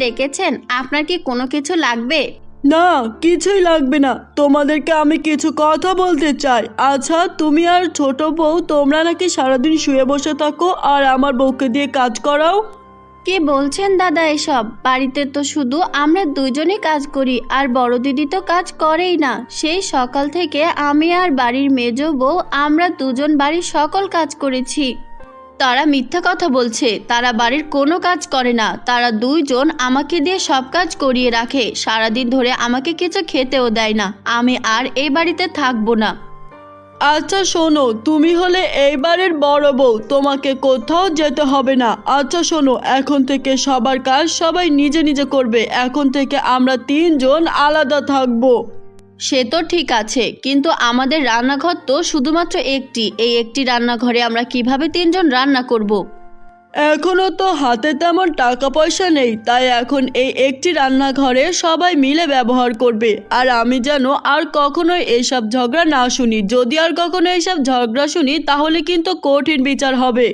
ডেকেছেন। আপনার কি কোনো কিছু লাগবে? না কিছুই লাগবে না। তোমাদেরকে আমি কিছু কথা বলতে চাই। আচ্ছা তুমি আর ছোট বউ তোমরা নাকি সারাদিন শুয়ে বসে থাকো আর আমার বউকে দিয়ে কাজ করাও? কি বলছেন দাদা এসব? বাড়িতে তো শুধু আমরা দুজনেই কাজ করি আর বড় দিদি তো কাজ করেই না। সেই সকাল থেকে আমি আর বাড়ির মেজ বউ আমরা দুজন বাড়ির সকল কাজ করেছি। তারা মিথ্যা কথা বলছে, তারা বাড়ির কোনো কাজ করে না, তারা দুইজন আমাকে দিয়ে সব কাজ করিয়ে রাখে, সারাদিন ধরে আমাকে কিছু খেতেও দেয় না, আমি আর এই বাড়িতে থাকব না। আচ্ছা শোনো, তুমি হলে এইবারের বড় বউ, তোমাকে কোথাও যেতে হবে না। আচ্ছা শোনো, এখন থেকে সবার কাজ সবাই নিজে নিজে করবে, এখন থেকে আমরা তিনজন আলাদা থাকব। সে তো ঠিক আছে কিন্তু আমাদের রান্নাঘর তো শুধুমাত্র একটি। এই একটি রান্নাঘরে আমরা কীভাবে তিনজন রান্না করব। এখনও তো হাতে তেমন টাকা পয়সা নেই তাই এখন এই একটি রান্নাঘরে সবাই মিলে ব্যবহার করবে। আর আমি যেন আর কখনোই এইসব ঝগড়া না শুনি। যদি আর কখনো এইসব ঝগড়া শুনি তাহলে কিন্তু কঠিন বিচার হবে।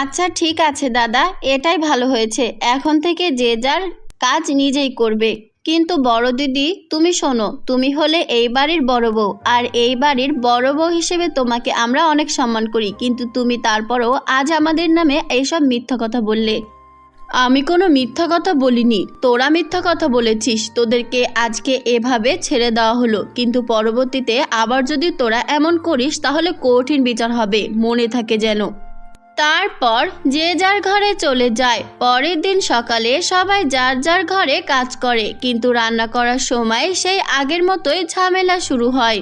আচ্ছা ঠিক আছে দাদা এটাই ভালো হয়েছে। এখন থেকে যে যার কাজ নিজেই করবে। কিন্তু বড় দিদি, তুমি শোনো, তুমি হলে এই বাড়ির বড় বউ, আর এই বাড়ির বড় বউ হিসেবে তোমাকে আমরা অনেক সম্মান করি, কিন্তু তুমি তারপরও আজ আমাদের নামে এইসব মিথ্যা কথা বললে। আমি কোনো মিথ্যা কথা বলিনি, তোরা মিথ্যা কথা বলেছিস, তোদেরকে আজকে এভাবে ছেড়ে দেওয়া হলো, কিন্তু পরবর্তীতে আবার যদি তোরা এমন করিস, তাহলে কঠিন বিচার হবে, মনে থাকে যেন। তারপর যে যার ঘরে চলে যায়, পরের দিন সকালে সবাই যার যার ঘরে কাজ করে, কিন্তু রান্না করার সময় সেই আগের মতোই ঝামেলা শুরু হয়।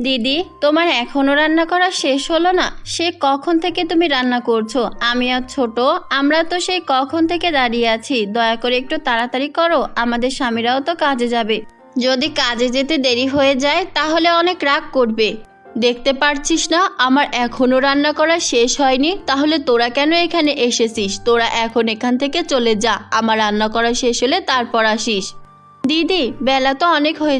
দিদি, তোমার এখনও রান্না করা শেষ হলো না? সে কখন থেকে তুমি রান্না করছ? আমি আর ছোট, আমরা তো সেই কখন থেকে দাঁড়িয়ে আছি। দয়া করে একটু তাড়াতাড়ি করো, আমাদের স্বামীরাও তো কাজে যাবে। যদি কাজে যেতে দেরি হয়ে যায়, তাহলে অনেক রাগ করবে। দেখতে পারছিস না? আমার এখনও রান্না করা শেষ হয়নি। তাহলে তোরা কেন এখানে এসেছিস? তোরা এখন এখান থেকে চলে যা। আমার রান্না করা শেষ হলে তারপর আসিস। দিদি, বেলা তো অনেক হয়ে